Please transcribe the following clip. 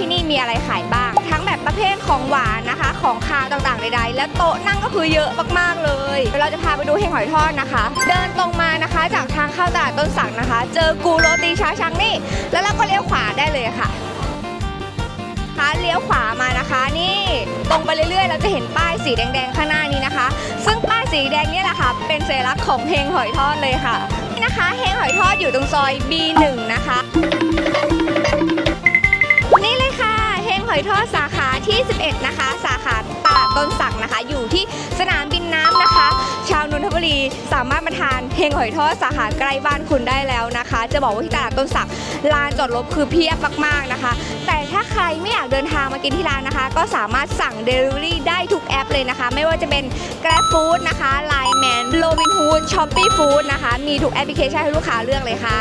ที่นี่มีอะไรขายบ้าง ทั้งแบบประเภทของหวานนะคะ ของคาวต่างๆใดๆ และโต๊ะนั่งก็คือเยอะมากๆเลยเราจะพาไปดูเฮงหอยทอดนะคะ เดินตรงมานะคะจากทางเข้าตลาดต้นสักนะคะ เจอกูโรตีชาชังนี่ แล้วเราก็เลี้ยวขวาได้เลยค่ะคะเลี้ยวขวามานะคะนี่ตรงไปเรื่อยๆ เราจะเห็นป้ายสีแดงๆ ข้างหน้านี้นะคะ ซึ่งป้ายสีแดงนี่แหละค่ะเป็นสัญลักษณ์ของเฮงหอยทอดเลยค่ะนี่นะคะเฮงหอยทอดอยู่ตรงซอย B1 หอยทอดสาขาที่ 11 นะคะ สาขาตลาดต้นสักนะคะ อยู่ที่สนามบินน้ำนะคะ ชาวนนทบุรีสามารถมาทานเฮงหอยทอดสาขาใกล้บ้านคุณได้แล้วนะคะ จะบอกว่าที่ตลาดต้นสักลานจอดรถคือเพียบมากๆนะคะ แต่ถ้าใครไม่อยากเดินทางมากินที่ร้านนะคะ ก็สามารถสั่ง Delivery ได้ทุกแอปเลยนะคะ ไม่ว่าจะเป็น Grab Food นะคะ Line Man Robinhood Shopee Food นะคะ มีทุกแอปพลิเคชันให้ลูกค้าเลือกเลยค่ะ